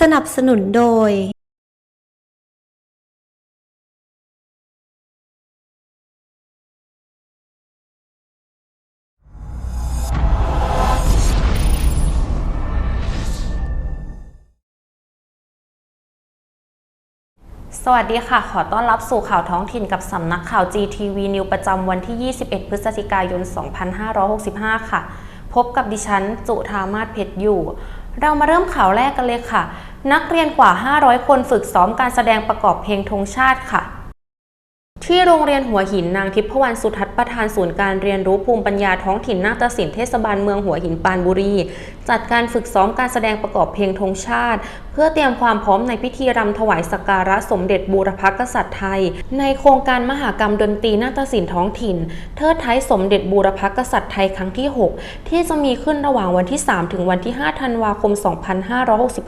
สนับสนุนโดยสวัสดีค่ะ ขอต้อนรับสู่ข่าวท้องถิ่นกับสำนักข่าว GTV News ประจำวันที่ 21 พฤศจิกายน 2565 ค่ะ พบกับดิฉัน จุธามาศเพชรอยู่ เรามาเริ่มข่าวแรกกันเลยค่ะ นักเรียนกว่า 500 คนฝึกซ้อมการแสดงประกอบเพลงธงชาติค่ะ ที่โรงเรียนหัวหินนางทิพวรรณสุทัศน์ประธานศูนย์การเรียนรู้ภูมิปัญญาท้องถิ่นนาฏศิลป์เทศบาลเมืองหัวหินปานบุรี จัดการฝึกซ้อมการแสดงประกอบเพลงธงชาติ เพื่อเตรียมความพร้อมในพิธีรำถวายสักการะสมเด็จบูรพกษัตริย์ไทย ในโครงการมหากรรมดนตรีนาฏศิลป์ท้องถิ่น เทิดไทยสมเด็จบูรพกษัตริย์ไทยครั้งที่ 6 ที่จะมีขึ้นระหว่างวันที่ 3 ถึงวันที่ 5 ธันวาคม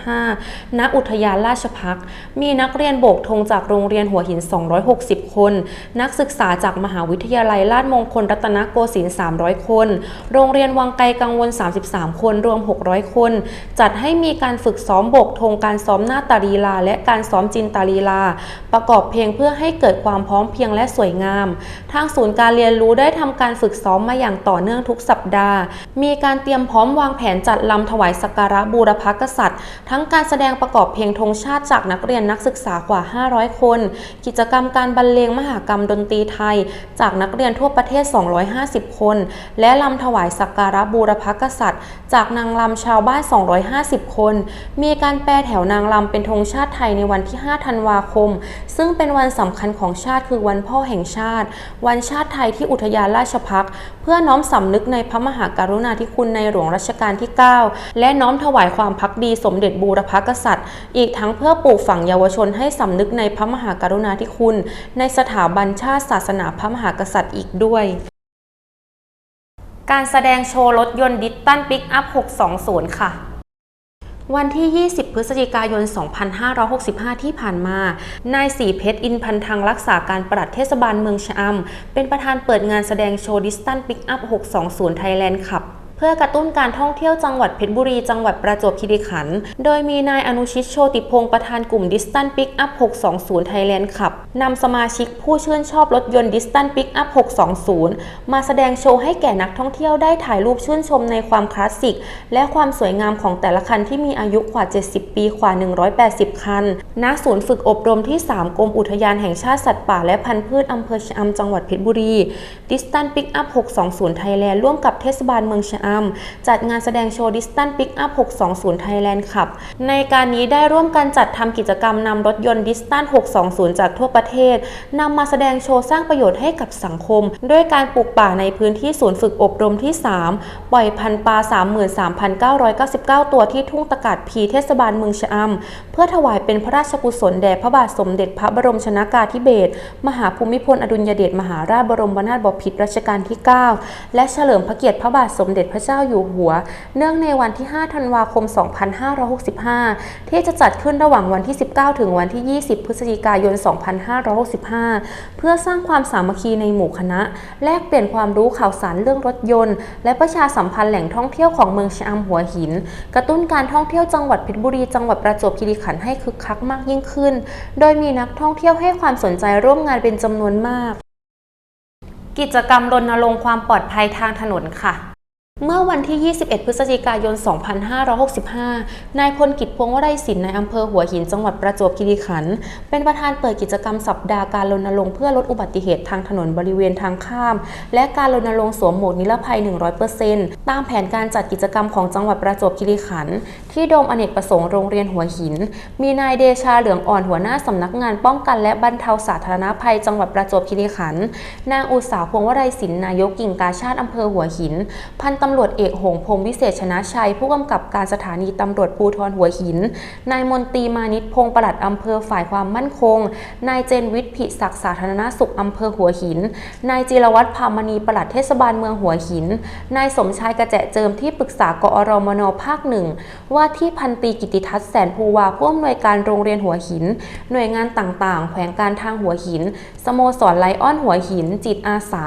2565 ณ อุทยานราชพักมีนักเรียนโบกธงจากโรงเรียนหัวหิน 260 คน นักศึกษาจากมหาวิทยาลัยราชมงคลรัตนโกสินทร์ 300 คน โรงเรียนวังไกลกังวล 33 คน รวม600 คน จัดให้มีการฝึกซ้อมบกธงการซ้อมหน้าตาลีลา และการซ้อมจินตาลีลา ประกอบเพลงเพื่อให้เกิดความพร้อมเพียงและสวยงาม ทางศูนย์การเรียนรู้ได้ทำการฝึกซ้อมมาอย่างต่อเนื่องทุกสัปดาห์ มีการเตรียมพร้อมวางแผนจัดลำถวายสักการะบูรพกษัตริย์ ทั้งการแสดงประกอบเพลงธงชาติจากนักเรียนนักศึกษากว่า 500 คน กิจกรรมการบรรเลงมหากรรมดนตรีไทย จากนักเรียนทั่วประเทศ 250 คน และลำถวายสักการะบูรพกษัตริย์ จากนางลำชาวบ้าน 250 คน มีการแปลแถวนางลำเป็นธงชาติไทยในวันที่ 5 ธันวาคม ซึ่งเป็นวันสำคัญของชาติคือวันพ่อแห่งชาติ วันชาติไทยที่อุทยานราชพักเพื่อน้อมสำนึกในพระมหากรุณาธิคุณในหลวงรัชกาลที่ 9 และน้อมถวายความพักดีสมเด็จบูรพกษัตริย์ อีกทั้งเพื่อปลูกฝังเยาวชนให้สำนึกในพระมหากรุณาธิคุณ ในสถาบันชาติศาสนาพระมหากษัตริย์อีกด้วย การแสดงโชว์รถยนต์ดิสตันปิกอัพ 620 ค่ะ วันที่ 20 พฤศจิกายน 2565 ที่ผ่านมา นายสีเพชรอินพันธังรักษาการปลัดเทศบาลเมืองชะอำเป็นประธานเปิดงานแสดงโชว์ดิสตันปิกอัพ 620 ไทยแลนด์ขับ เพื่อกระตุ้นการท่องเที่ยวจังหวัดเพชรบุรี จังหวัดประจวบคีรีขันธ์โดยมีนายอนุชิตโชติพงศ์ประธานกลุ่ม Distant Pick Up 620 Thailand ขับนำสมาชิกผู้ชื่นชอบรถยนต์ Distant Pick Up 620 มาแสดงโชว์ให้แก่นักท่องเที่ยวได้ถ่ายรูปชื่นชมในความคลาสสิก และความสวยงามของแต่ละคันที่มีอายุกว่า 70 ปีกว่า 180 คัน ณ ศูนย์ฝึกอบรมที่ 3 กรมอุทยานแห่งชาติสัตว์ป่าและพันธุ์พืชอำเภอชะอำจังหวัดเพชรบุรี Distant Pick Up 620 Thailand ร่วมกับเทศบาลเมืองชะอำจัดงานแสดงโชว์ Distant Pick Up 620 Thailand ขับ ในการนี้ได้ร่วมกันจัดทำกิจกรรมนำรถยนต์ Distant 620 จากทั่วประเทศนำมาแสดงโชว์สร้างประโยชน์ให้กับสังคม ด้วยการปลูกป่าในพื้นที่ศูนย์ฝึกอบรมที่ 3 ปล่อยพันปลา 33,999 ตัวที่ทุ่งตะกาดพีเทศบาลเมืองชะอำเพื่อถวายเป็นพระราชกุศลแด่พระบาทสมเด็จพระบรมชนากาธิเบศรมหาภูมิพลอดุลยเดชมหาราชบรมนาถบพิตรรัชกาลที่ 9 และเฉลิมพระเกียรติพระบาทสมเด็จพระเจ้าอยู่หัว เนื่องในวันที่ 5 ธันวาคม 2565 ที่จะจัดขึ้นระหว่างวันที่ 19 ถึงวันที่ 20 พฤศจิกายน 2565 เพื่อสร้างความสามัคคีในหมู่คณะ แลกเปลี่ยนความรู้ข่าวสารเรื่องรถยนต์ และประชาสัมพันธ์แหล่งท่องเที่ยวของเมืองชะอำหัวหิน กระตุ้นการท่องเที่ยวจังหวัดเพชรบุรีจังหวัดประจวบคีรีขันธ์ให้คึกคักมากยิ่งขึ้น โดยมีนักท่องเที่ยวให้ความสนใจร่วมงานเป็นจำนวนมาก กิจกรรมรณรงค์ความปลอดภัยทางถนนค่ะ เมื่อวันที่ 21 พฤศจิกายน 2565 นายพลกิจพวงวรัยศิลป์ในอำเภอหัวหิน จังหวัดประจวบคีรีขันธ์ เป็นประธานเปิดกิจกรรมสัปดาห์การรณรงค์เพื่อลดอุบัติเหตุทางถนนบริเวณทางข้าม และการรณรงค์สวมหมวกนิรภัย 100%ตามแผนการจัดกิจกรรมของจังหวัดประจวบคีรีขันธ์ที่โดมอเนกประสงค์โรงเรียนหัวหิน มีนายเดชาเหลืองอ่อนหัวหน้าสำนักงานป้องกันและบรรเทาสาธารณภัย จังหวัดประจวบคีรีขันธ์ นางอุตสาพวงวรัยศิลป์นายกกิ่งกาชาติอำเภอหัวหิน พันตำรวจเอกหงพงศ์วิเศษชนะชัย ผู้กำกับการสถานีตำรวจภูธรหัวหิน นายมนตรีมานิตพงศ์ปลัดอำเภอฝ่ายความมั่นคง นายเจนวิทย์ผิศักดิ์สาธารณสุขอำเภอหัวหิน นายจิรวัตรพามณีประหลัดเทศบาลเมืองหัวหิน นายสมชายกระแจเจิมที่ปรึกษากอรมนภาคหนึ่งว่าที่พันตีกิติทัศน์แสนภูวาผู้อำนวยการโรงเรียนหัวหิน หน่วยงานต่างๆ แขวงการทางหัวหิน สโมสรไลออนหัวหิน จิตอาสา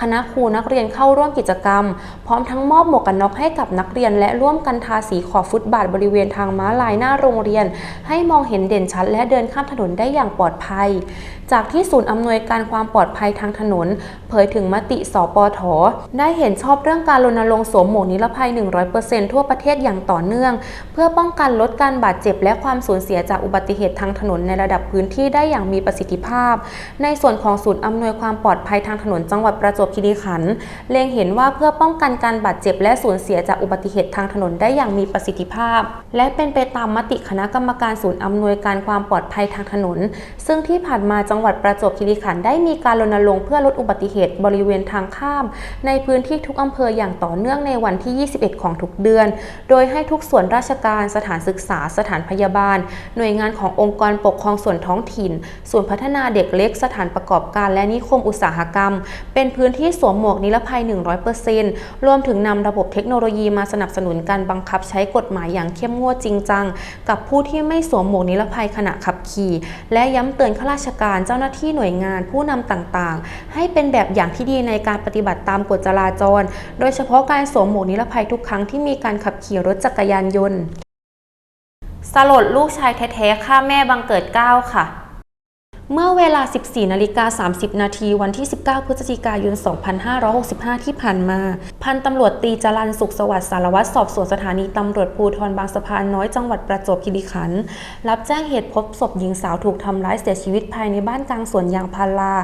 คณะครูนักเรียนเข้าร่วมกิจกรรม พร้อมทั้งมอบหมวกกันน็อกให้กับนักเรียน และร่วมกันทาสีขอบฟุตบาทบริเวณทางม้าลายหน้าโรงเรียน ให้มองเห็นเด่นชัด และเดินข้ามถนนได้อย่างปลอดภัย จากที่ศูนย์อำนวยการความปลอดภัยทางถนน เผยถึงมติสปท ได้เห็นชอบเรื่องการรณรงค์สวมหมวกนิรภัย 100%ทั่วประเทศอย่างต่อเนื่อง เพื่อป้องกันลดการบาดเจ็บและความสูญเสียจากอุบัติเหตุทางถนนในระดับพื้นที่ได้อย่างมีประสิทธิภาพ ในส่วนของศูนย์อำนวยความปลอดภัยทางถนนจังหวัดประจวบคีรีขันธ์เล็งเห็นว่าเพื่อป้องกันการบาดเจ็บและสูญเสียจากอุบัติเหตุทางถนนได้อย่างมีประสิทธิภาพ และเป็นไปตามมติคณะกรรมการศูนย์อำนวยการความปลอดภัยทางถนน ซึ่งที่ผ่านมาจังหวัดประจวบคีรีขันธ์ได้มีการรณรงค์เพื่อลดอุบัติเหตุบริเวณทางข้าม ในพื้นที่ทุกอำเภออย่างต่อเนื่องในวันที่ 21 ของทุกเดือน โดยให้ทุกส่วนราชการสถานศึกษา สถานพยาบาล หน่วยงานขององค์กรปกครองส่วนท้องถิ่น ส่วนพัฒนาเด็กเล็กสถานประกอบการและนิคมอุตสาหกรรม เป็นพื้นที่สวมหมวกนิรภัย 100%รวมถึงนำระบบเทคโนโลยีมาสนับสนุนการบังคับใช้กฎหมายอย่างเข้มงวดจริงจัง กับผู้ที่ไม่สวมหมวกนิรภัยขณะขับขี่ และย้ำเตือนข้าราชการเจ้าหน้าที่หน่วยงานผู้นำต่างๆ ให้เป็นแบบอย่างที่ดีในการปฏิบัติตามกฎจราจร โดยเฉพาะการสวมหมวกนิรภัยทุกครั้งที่มีการขับขี่รถจักรยานยนต์ สลดลูกชายแท้ๆฆ่าแม่บังเกิดเก้าค่ะ เมื่อเวลา 14นาฬิกา30 นาทีวันที่ 19 พฤศจิกายน 2565 ที่ผ่านมา พันตำรวจตีจรันสุขสวัสดิ์สารวัตรสอบสวนสถานีตำรวจภูธรบางสะพานน้อยจังหวัดประจวบคีรีขันธ์รับแจ้งเหตุพบศพหญิงสาวถูกทำร้ายเสียชีวิตภายในบ้านกลางสวนยางพารา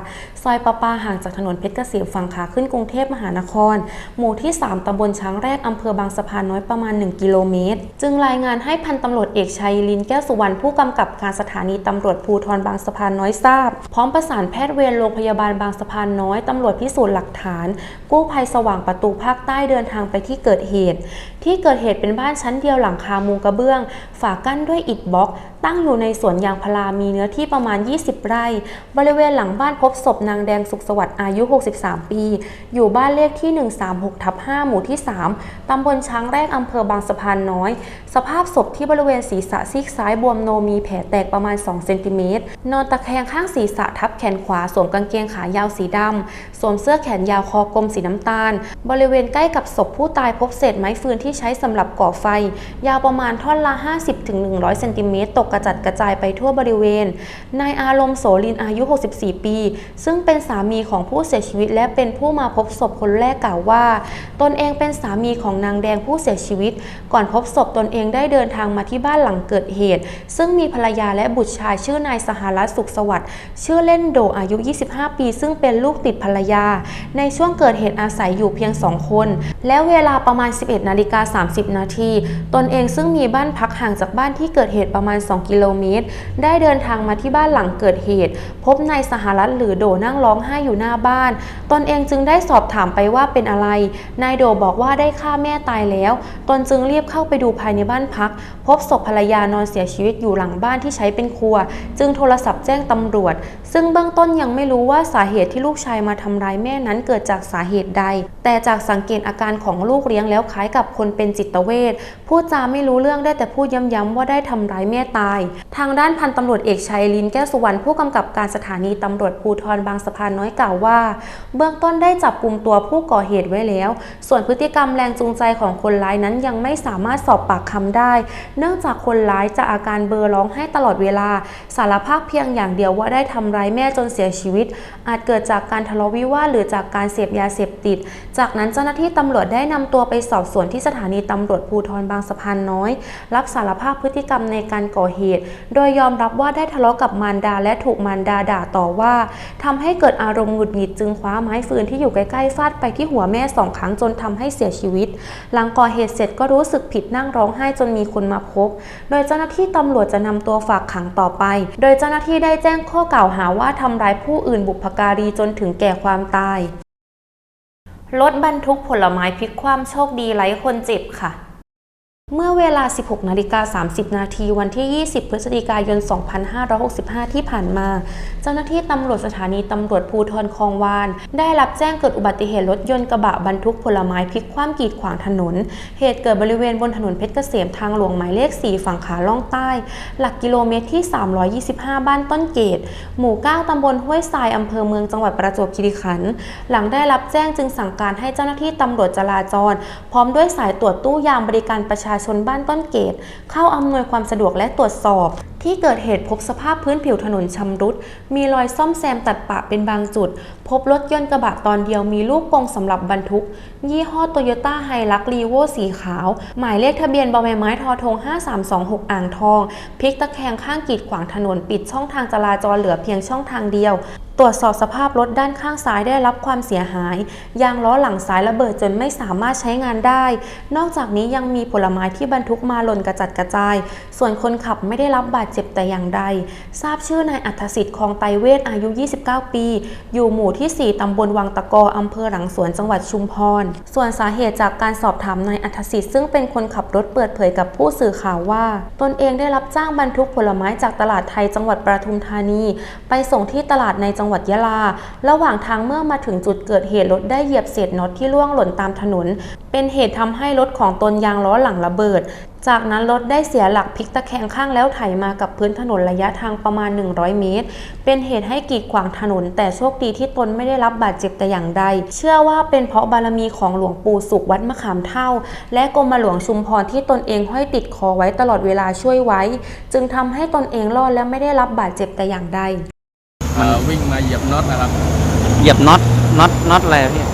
ซอยประปาห่างจากถนนเพชรเกษมฝั่งขาขึ้นกรุงเทพมหานคร หมู่ที่ 3ตำบลช้างแรกอำเภอบางสะพานน้อยประมาณ 1 กิโลเมตร จึงรายงานให้พันตำรวจเอกชัยลินแก้วสุวรรณผู้กำกับการสถานีตำรวจภูธรบางสะพานน้อยทราบ พร้อมประสานแพทย์เวรโรงพยาบาลบางสะพานน้อยตำรวจพิสูจน์หลักฐาน กู้ภัยสว่างประตูภาคใต้เดินทางไปที่เกิดเหตุ ที่เกิดเหตุเป็นบ้านชั้นเดียวหลังคามุงกระเบื้อง ฝากั้นด้วยอิฐบล็อกตั้งอยู่ในสวนยางพารามีเนื้อที่ประมาณ 20 ไร่ บริเวณหลังบ้านพบศพนางแดงสุขสวัสดิ์อายุ 63 ปี อยู่บ้านเลขที่ 136ทับ5หมู่ที่ 3 ตำบลช้างแรกอำเภอบางสะพานน้อย สภาพศพที่บริเวณศีรษะซีกซ้ายบวมโนมีแผลแตกประมาณ 2 เซนติเมตร นอนตะแคงข้างศีรษะทับแขนขวาสวมกางเกงขายาวสีดำ สวมเสื้อแขนยาวคอกลมสีน้ำตาล บริเวณใกล้กับศพผู้ตายพบเศษไม้ฟืนที่ใช้สำหรับก่อไฟ ยาวประมาณท่อนละ 50-100เซนติเมตรตกกระจัดกระจายไปทั่วบริเวณ นายอารมณ์โสลินอายุ 64 ปี ซึ่งเป็นสามีของผู้เสียชีวิต และเป็นผู้มาพบศพคนแรกกล่าวว่า ตนเองเป็นสามีของนางแดงผู้เสียชีวิต ก่อนพบศพตนเองได้เดินทางมาที่บ้านหลังเกิดเหตุ ซึ่งมีภรรยาและบุตรชายชื่อนายสหรัฐสุขสวัสดิ์ชื่อเล่นโดอายุ 25 ปี ซึ่งเป็นลูกติดภรรยา ในช่วงเกิดเหตุอาศัยอยู่เพียงสองคน และเวลาประมาณ 11 นาฬิกา 30 นาที ตนเองซึ่งมีบ้านพักห่างจากบ้านที่เกิดเหตุประมาณ 2กิโลเมตร ได้เดินทางมาที่บ้านหลังเกิดเหตุ พบนายสหรัฐหรือโดนั่งร้องไห้อยู่หน้าบ้าน ตนเองจึงได้สอบถามไปว่าเป็นอะไร นายโดบอกว่าได้ฆ่าแม่ตายแล้ว ตนจึงรีบเข้าไปดูภายในบ้านพัก พบศพภรรยานอนเสียชีวิตอยู่หลังบ้านที่ใช้เป็นครัว จึงโทรศัพท์แจ้งตำรวจ ซึ่งเบื้องต้นยังไม่รู้ว่าสาเหตุที่ลูกชายมาทำร้ายแม่นั้นเกิดจากสาเหตุใด แต่จากสังเกตอาการของลูกเลี้ยงแล้วคล้ายกับคนเป็นจิตเวชพูดจาไม่รู้เรื่องได้แต่พูดย้ำๆว่าได้ทำร้ายแม่ตาย ทางด้านพันตำรวจเอกชัยลินแก้วสุวรรณผู้กำกับการสถานีตำรวจภูธรบางสะพานน้อยกล่าวว่า เบื้องต้นได้จับกลุ่มตัวผู้ก่อเหตุไว้แล้ว ส่วนพฤติกรรมแรงจูงใจของคนร้ายนั้นยังไม่สามารถสอบปากคำได้ เนื่องจากคนร้ายจะอาการเบลอร้องไห้ตลอดเวลา สารภาพเพียงอย่างเดียวว่าได้ทำร้ายแม่จนเสียชีวิต อาจเกิดจากการทะเลาะวิวาทหรือจากการเสพยาเสพติด จากนั้นเจ้าหน้าที่ตำรวจได้นำตัวไปสอบสวนที่สถานีตำรวจภูธรบางสะพานน้อย รับสารภาพพฤติกรรมในการก่อเหตุ โดยยอมรับว่าได้ทะเลาะกับมารดาและถูกมารดาด่าต่อว่าทำให้เกิดอารมณ์หงุดหงิดจึงคว้าไม้ฟืนที่อยู่ใกล้ๆฟาดไปที่หัวแม่สองครั้งจนทำให้เสียชีวิต หลังก่อเหตุเสร็จก็รู้สึกผิดนั่งร้องไห้จนมีคนมาพบ โดยเจ้าหน้าที่ตำรวจจะนำตัวฝากขังต่อไป โดยเจ้าหน้าที่ได้แจ้งข้อกล่าวหาว่าทำร้ายผู้อื่นบุพการีจนถึงแก่ความตายรถบรรทุกผลไม้พลิกคว่ำโชคดีไร้คนเจ็บค่ะ เมื่อเวลา 16นาฬิกา30 นาทีวันที่ 20 พฤศจิกายน 2565 ที่ผ่านมา เจ้าหน้าที่ตำรวจสถานีตำรวจภูธรคลองวาน ได้รับแจ้งเกิดอุบัติเหตุรถยนต์กระบะบรรทุกผลไม้พลิกคว่ำกีดขวางถนน เหตุเกิดบริเวณบนถนนเพชรเกษมทางหลวงหมายเลข 4 ฝั่งขาล่องใต้ หลักกิโลเมตรที่ 325 บ้านต้นเกต หมู่ 9 ตำบลห้วยทรายอำเภอเมืองจังหวัดประจวบคีรีขันธ์ หลังได้รับแจ้งจึงสั่งการให้เจ้าหน้าที่ตำรวจจราจร พร้อมด้วยสายตรวจตู้ยามบริการประชาชนบ้านต้นเกต เข้าอำนวยความสะดวกและตรวจสอบ ที่เกิดเหตุพบสภาพพื้นผิวถนนชำรุด มีรอยซ่อมแซมตัดปะเป็นบางจุด พบรถยนต์กระบะตอนเดียวมีลูกกรงสำหรับบรรทุก ยี่ห้อโตโยต้าไฮรักรีโวสีขาว หมายเลขทะเบียนบใบไม้ทอทง 5326 อ่างทองพลิกตะแคงข้างกีดขวางถนนปิดช่องทางจราจรเหลือเพียงช่องทางเดียว ตรวจสอบสภาพรถด้านข้างซ้ายได้รับความเสียหาย ยางล้อหลังซ้ายระเบิดจนไม่สามารถใช้งานได้ นอกจากนี้ยังมีผลไม้ที่บรรทุกมาหล่นกระจัดกระจาย ส่วนคนขับไม่ได้รับบาดเจ็บแต่อย่างใด ทราบชื่อนายอัธสิทธิ์คลองไตเวทอายุ 29 ปี อยู่หมู่ที่ 4 ตำบลวังตะกออำเภอหลังสวนจังหวัดชุมพร ส่วนสาเหตุจากการสอบถามนายอัธสิทธิ์ซึ่งเป็นคนขับรถเปิดเผยกับผู้สื่อข่าวว่า ตนเองได้รับจ้างบรรทุกผลไม้จากตลาดไทยจังหวัดปทุมธานี ไปส่งที่ตลาดในจังหวัดยะลา ระหว่างทางเมื่อมาถึงจุดเกิดเหตุรถได้เหยียบเศษน็อตที่ร่วงหล่นตามถนน เป็นเหตุทำให้รถของตนยางล้อหลังระเบิด จากนั้นรถได้เสียหลักพลิกตะแคงข้างแล้วไถมากับพื้นถนนระยะทางประมาณ 100 เมตร เป็นเหตุให้กีดขวางถนน แต่โชคดีที่ตนไม่ได้รับบาดเจ็บแต่อย่างใด เชื่อว่าเป็นเพราะบารมีของหลวงปู่สุขวัดมะขามเท่า และกรมหลวงชุมพรที่ตนเองห้อยติดคอไว้ตลอดเวลาช่วยไว้ จึงทำให้ตนเองรอดและไม่ได้รับบาดเจ็บแต่อย่างใด เอ่อวิ่งมาเหยียบน็อตนะครับเหยียบน็อตน็อตน็อตอะไรอะพี่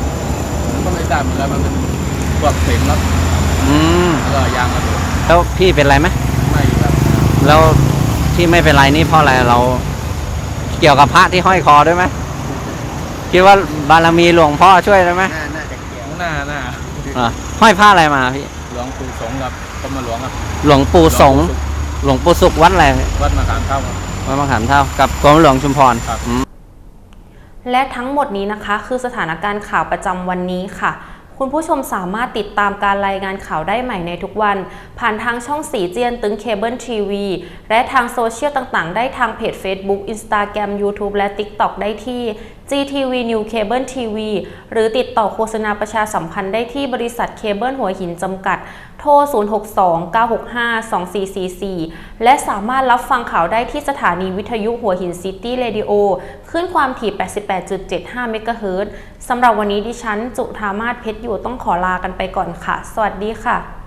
ผมก็ไม่ทราบเหมือนกันมันเป็นพวกเศษน็อตอืมแล้วก็ยางระเบิดแล้วพี่เป็นไรไหมไม่ครับแล้วที่ไม่เป็นไรนี่เพราะอะไรเรา เกี่ยวกับพระที่ห้อยคอด้วยไหมคิดว่าบารมีหลวงพ่อช่วยได้ไหมน่าน่าจะเกี่ยวหน้าหน้าอะห้อยผ้าอะไรมาพี่ หลวงปู่สงฆ์ครับกรมหลวงครับหลวงปู่สงฆ์หลวงปู่หลวงปู่สุขวัดอะไรสุขวัดมะขามเท่าครับ วัดมะขามเท่ากับกรมหลวงชุมพรครับ อืมและทั้งหมดนี้นะคะ คือสถานการณ์ข่าวประจำวันนี้ค่ะ คุณผู้ชมสามารถติดตามการรายงานข่าวได้ใหม่ในทุกวัน ผ่านทางช่องสีเจียนตึงเคเบิลทีวีและทางโซเชียลต่างๆ ได้ทางเพจ Facebook Instagram YouTube และ TikTok ได้ที่ GTV New Cable TV หรือติดต่อโฆษณาประชาสัมพันธ์ได้ที่บริษัทเคเบิลหัวหินจำกัด โทร 062-965-2444 และสามารถรับฟังข่าวได้ที่สถานีวิทยุหัวหินซิตี้เรดิโอขึ้นความถี่ 88.75 เมกะเฮิรตซ์สำหรับวันนี้ดิฉัน จุธามาศเพชรอยู่ต้องขอลากันไปก่อนค่ะ สวัสดีค่ะ